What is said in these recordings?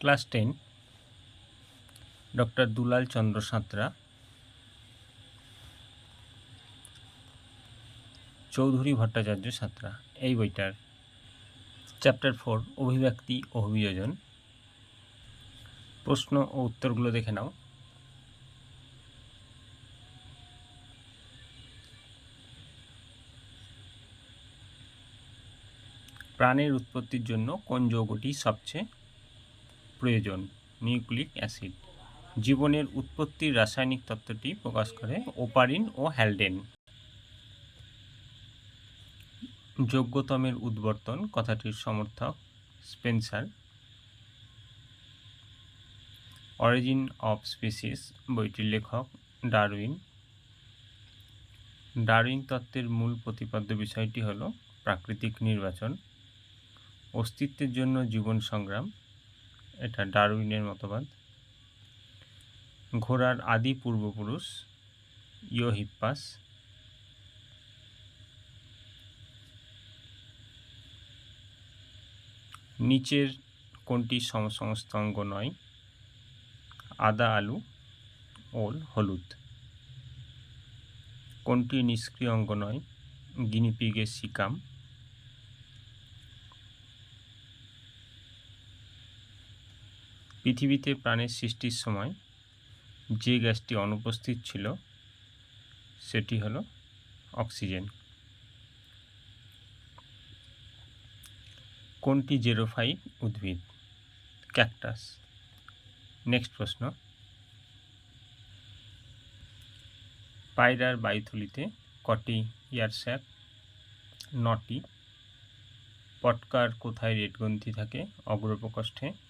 Class ten, doctor Dulal Chandra Santra, Chowdhury Bhattacharya Santra, এই বইটার chapter four, অভিব্যক্তি ও অভিযোজন। প্রশ্ন ও উত্তরগুলো দেখে নাও। প্রাণের উৎপত্তির জন্য কোন যৌগটি সবচেয়ে প্রয়োজন, নিউক্লিক অ্যাসিড। জীবনের উৎপত্তির রাসায়নিক তত্ত্বটি প্রকাশ করে ওপারিন ও হ্যালডেন। যোগ্যতমের উদ্বর্তন, কথাটির সমর্থক স্পেন্সার। অরিজিন অফ স্পিসিস, বইটির লেখক ডারউইন। ডারউইন তত্ত্বের মূল প্রতিপাদ্য বিষয়টি হল প্রাকৃতিক নির্বাচন, অস্তিত্বের জন্য জীবন সংগ্রাম এটা ডারউইনের মতবাদ। ঘোড়ার আদি পূর্বপুরুষ ইয়োহিপ্পাস। নিচের কোনটি সমসমস্ত অঙ্গ নয়? আদা আলু, ওল, হলুদ। কোনটি নিষ্ক্রিয় অঙ্গ নয়? গিনিপিগের সিকাম পৃথিবীতে প্রাণের সৃষ্টির সময় যে গ্যাসটি অনুপস্থিত ছিল, সেটি হলো অক্সিজেন। কোনটি জেরোফাইট উদ্ভিদ? ক্যাকটাস। নেক্সট প্রশ্ন। পায়রার বায়ুথলিতে কটি ইয়ারস্যাক? নটি। পটকার কোথায় রেটগ্রন্থি থাকে অগ্রপ্রকোষ্ঠে?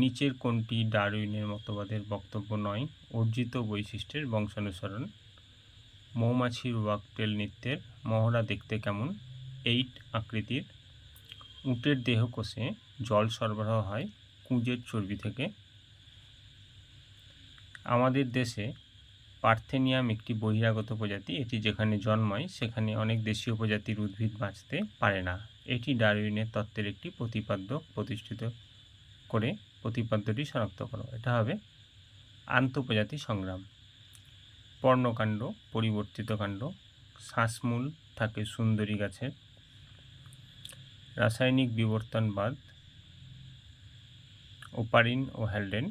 নিচের কোনটি ডারউইনের মতবাদের বক্তব্য নয়? অর্জিত বৈশিষ্ট্যের বংশানুসরণ। মৌমাছির ওয়াকটেল নৃত্যের মহড়া দেখতে কেমন? এইট আকৃতির। উটের দেহকোষে জল সরবরাহ হয় কুঁজের চর্বি থেকে। আমাদের দেশে পার্থেনিয়াম একটি বহিরাগত প্রজাতি। এটি যেখানে জন্মায়, সেখানে অনেক দেশীয় প্রজাতির উদ্ভিদ বাঁচতে পারে না। এটি ডারউইনের তত্ত্বের একটি প্রতিপাদ্য প্রতিষ্ঠিত করে প্রতিপাদ্যটি শনাক্ত করো। এটা হবে আন্তঃপ্রজাতি সংগ্রাম। পর্ণকাণ্ড, পরিবর্তিত কাণ্ড, শ্বাসমূল থাকে সুন্দরী গাছের। রাসায়নিক বিবর্তনবাদ, ওপারিন ও হ্যালডেন।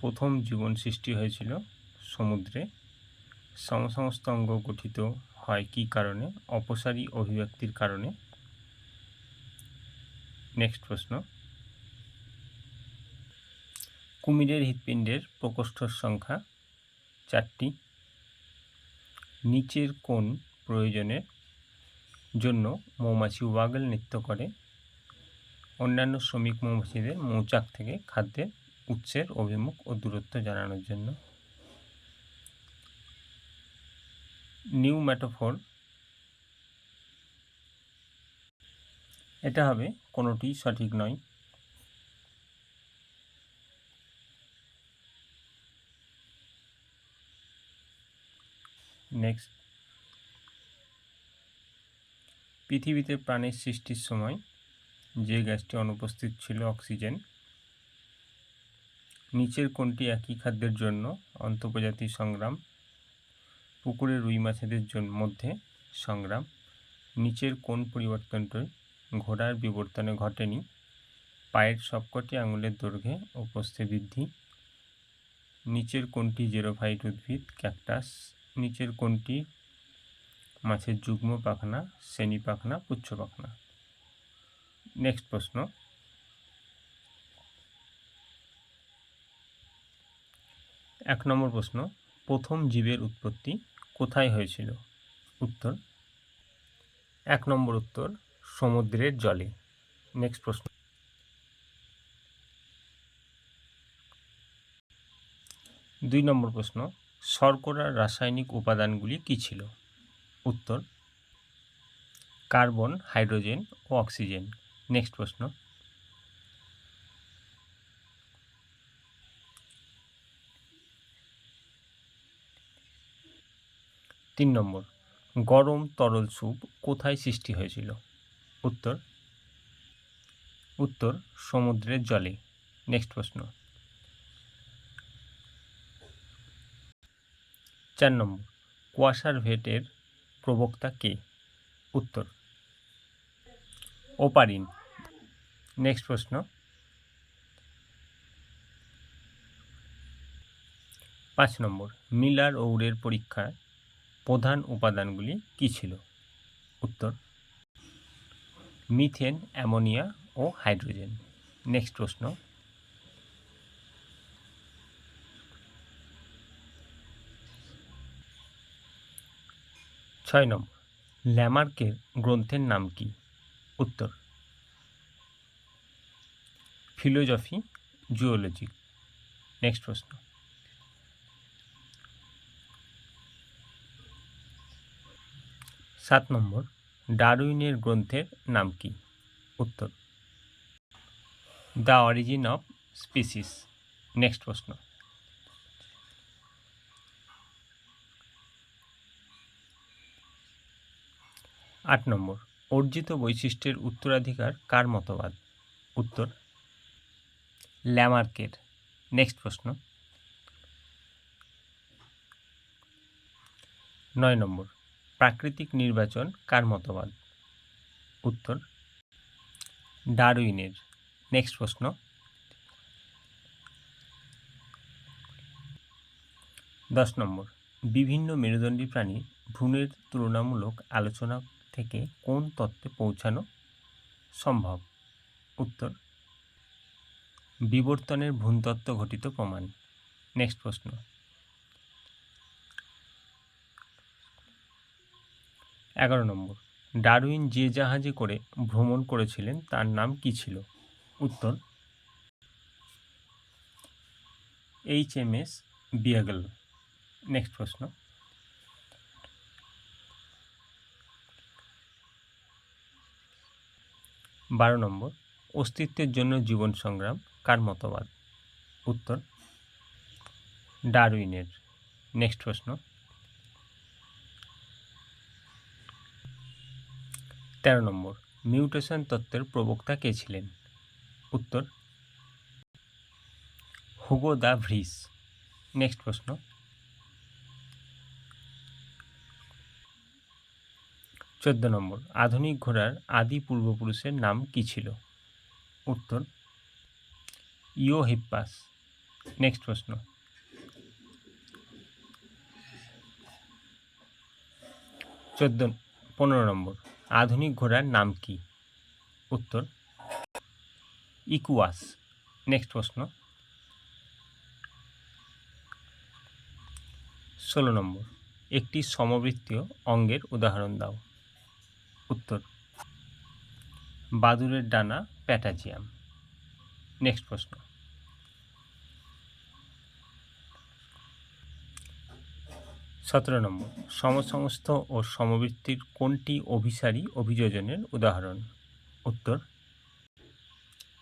প্রথম জীবন সৃষ্টি হয়েছিল সমুদ্রে। সমসমস্ত অঙ্গ গঠিত হয় কী কারণে? অপসারী অভিব্যক্তির কারণে? নেক্সট প্রশ্ন। কুমিরের হৃৎপিণ্ডের প্রকোষ্ঠর সংখ্যা চারটি। নিচের কোন প্রয়োজনের জন্য মৌমাছি ওয়াগল নৃত্য করে। অন্যান্য শ্রমিক মৌমাছিদের মৌচাক থেকে খাদ্যের উৎসের অভিমুখ ও দূরত্ব জানানোর জন্য। নিউ ম্যাটোফোর এটা হবে কোনোটি সঠিক নয়। নেক্সট পৃথিবীতে প্রাণের সৃষ্টির সময় যে গ্যাসটি অনুপস্থিত ছিল অক্সিজেন, নিচের কোনটি একই খাদ্যের জন্য অন্তঃপ্রজাতি সংগ্রাম পুকুরের রুই মাছেদের মধ্যে সংগ্রাম, নিচের কোন পরিবর্তনটি ঘোড়ার বিবর্তনে ঘটেনি, পায়ের সবকটি আঙুলের দৈর্ঘ্যে প্রস্থে বৃদ্ধি, নিচের কোনটি জেরোফাইট উদ্ভিদ, ক্যাকটাস নিচের কোনটি মাছের যুগ্ম পাখনা, শ্রেণি পাখনা, পুচ্ছ পাখনা। নেক্সট প্রশ্ন। এক নম্বর প্রশ্ন, প্রথম জীবের উৎপত্তি কোথায় হয়েছিল? উত্তর, এক নম্বর উত্তর সমুদ্রের জলে। নেক্সট প্রশ্ন। দুই নম্বর প্রশ্ন শর্করার রাসায়নিক উপাদানগুলি কী ছিল? উত্তর, কার্বন, হাইড্রোজেন ও অক্সিজেন। নেক্সট প্রশ্ন। তিন নম্বর, গরম তরল স্যুপ কোথায় সৃষ্টি হয়েছিল? উত্তর উত্তর সমুদ্রের জলে। নেক্সট প্রশ্ন। চার নম্বর, কুয়াশার ভেটের প্রবক্তা কে? উত্তর। ওপারিন। নেক্সট প্রশ্ন। পাঁচ নম্বর, মিলার ঔরের পরীক্ষার প্রধান উপাদানগুলি কী ছিল? উত্তর, মিথেন, অ্যামোনিয়া ও হাইড্রোজেন। নেক্সট প্রশ্ন। ছয় নম্বর। ল্যামার্কের গ্রন্থের নাম কি? উত্তর। Philosophy, zoology. নেক্সট প্রশ্ন। সাত নম্বর, ডারউইনের গ্রন্থের নাম কি? উত্তর। The origin of species. Next প্রশ্ন। আট নম্বর, অর্জিত বৈশিষ্ট্যের উত্তরাধিকার কার মতবাদ? উত্তর, ল্যামার্কের। নেক্সট প্রশ্ন। নয় নম্বর, প্রাকৃতিক নির্বাচন কার মতবাদ? উত্তর, ডারউইনের। নেক্সট প্রশ্ন। দশ নম্বর, বিভিন্ন মেরুদণ্ডী প্রাণীর ভ্রূণের তুলনামূলক আলোচনা থেকে কোন তত্ত্বে পৌঁছানো সম্ভব? উত্তর, বিবর্তনের ভ্রূণতত্ত্ব ঘটিত প্রমাণ। নেক্সট প্রশ্ন। এগারো নম্বর, ডারউইন যে জাহাজে করে ভ্রমণ করেছিলেন, তার নাম কি ছিল? উত্তর, H M S Beagle. Next প্রশ্ন। বারো নম্বর, অস্তিত্বের জন্য জীবন সংগ্রাম কার মতবাদ? উত্তর, ডারউইনের। নেক্সট প্রশ্ন। তেরো নম্বর, মিউটেশন তত্ত্বের প্রবক্তা কে ছিলেন? উত্তর, হুগো দা ভ্রিস। নেক্সট প্রশ্ন। চোদ্দ নম্বর, আধুনিক ঘোড়ার আদি পূর্বপুরুষের নাম কি ছিল? উত্তর ইও হিপ্পাস। নেক্সট প্রশ্ন। চোদ্দ, পনেরো নম্বর, আধুনিক ঘোড়ার নাম কি? উত্তর, ইকুয়াস। নেক্সট প্রশ্ন। ষোলো নম্বর, একটি সমবৃত্তীয় অঙ্গের উদাহরণ দাও। উত্তর। বাদুরের ডানা প্যাটাজিয়াম। নেক্সট প্রশ্ন। সতেরো নম্বর। সমসমস্ত ও সমবৃত্তির কোনটি অভিসারী অভিযোজনের উদাহরণ? উত্তর,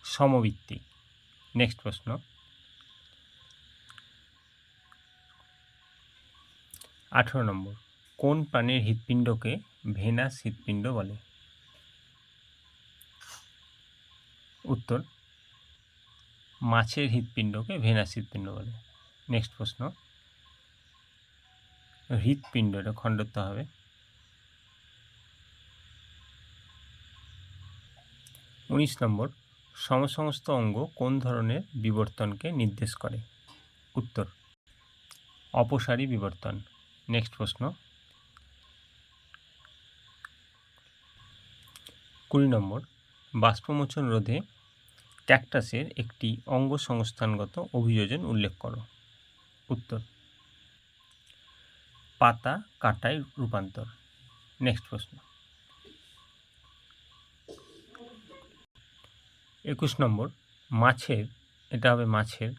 সমবৃত্তি। নেক্সট প্রশ্ন। আঠেরো নম্বর। কোন প্রাণীর হৃৎপিণ্ডকে ভেনাস হৃৎপিণ্ড বলে। উত্তর, মাছের হৃৎপিণ্ডকে ভেনাস হৃৎপিণ্ড বলে। নেক্সট প্রশ্ন হৃৎপিণ্ড এটা খণ্ডত্ব হবে। উনিশ নম্বর সমসমস্ত অঙ্গ কোন ধরনের বিবর্তনকে নির্দেশ করে? উত্তর, অপসারী বিবর্তন। নেক্সট প্রশ্ন কুড়ি নম্বর, বাষ্পমোচন রোধে ক্যাকটাসের একটি অঙ্গ সংস্থানগত অভিযোজন উল্লেখ করো। উত্তর, পাতা কাটায় রূপান্তর। নেক্সট প্রশ্ন। একুশ নম্বর, মাছের, এটা হবে মাছের,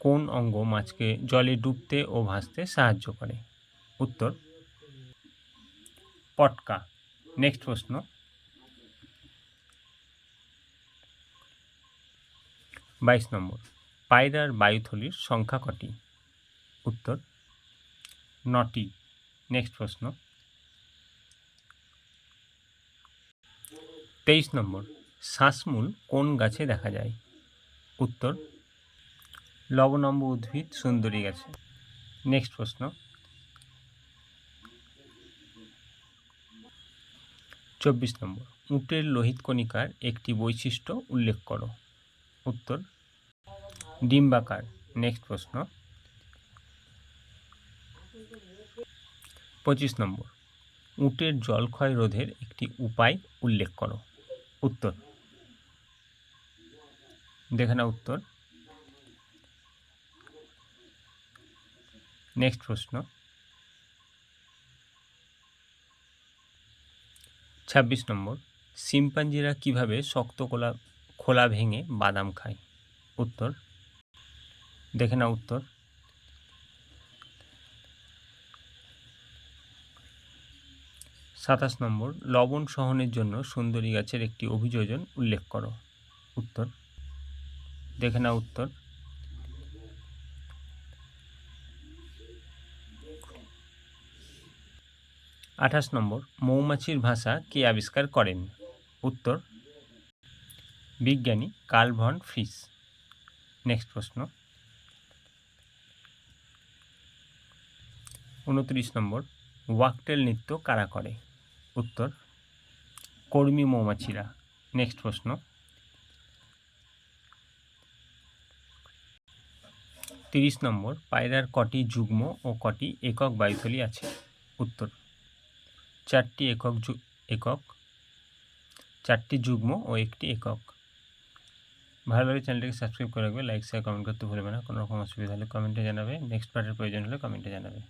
কোন অঙ্গ মাছকে জলে ডুবতে ও ভাসতে সাহায্য করে? উত্তর, পটকা। নেক্সট প্রশ্ন। বাইশ নম্বর। পায়রার বায়ুথলির সংখ্যা কটি? উত্তর, নটি। নেক্সট প্রশ্ন। তেইশ নম্বর শ্বাসমূল কোন গাছে দেখা যায়? উত্তর, লবণম্ব উদ্ভিদ সুন্দরী গাছে। নেক্সট প্রশ্ন। চব্বিশ নম্বর, উটের লোহিত কণিকার একটি বৈশিষ্ট্য উল্লেখ করো। উত্তর। ডিম্বাকার, নেক্সট প্রশ্ন। পঁচিশ নম্বর, উটের জলক্ষয় রোধের একটি উপায় উল্লেখ করো। উত্তর। দেখে না উত্তর। নেক্সট প্রশ্ন। ছাব্বিশ নম্বর, শিম্পাঞ্জিরা কীভাবে শক্ত কোলা খোলা ভেঙে বাদাম খায়। উত্তর, দেখে না উত্তর। সাতাশ নম্বর, লবণ সহনের জন্য সুন্দরী গাছের একটি অভিযোজন উল্লেখ করো। উত্তর, দেখে না উত্তর। আঠাশ নম্বর, মৌমাছির ভাষা কে আবিষ্কার করেন? উত্তর বিজ্ঞানী কার্ল ভন ফ্রিস নেক্সট প্রশ্ন। উনত্রিশ নম্বর, ওয়াকটেল নৃত্য কারা করে? উত্তর, কর্মী মৌমাছিরা। নেক্সট প্রশ্ন। তিরিশ নম্বর, পায়রার কটি যুগ্ম ও কটি একক বায়ুথলি আছে? উত্তর, চারটি একক একক, চারটি যুগ্ম ও একটি একক। ভালো লাগে চ্যানেলটিকে সাবস্ক্রাইব করে রাখবে লাইক শেয়ার কমেন্ট করতে ভুলবে না, কোনো রকম অসুবিধা হলে কমেন্টে জানাবে নেক্সট পার্টের প্রয়োজন হলে কমেন্টে জানাবে।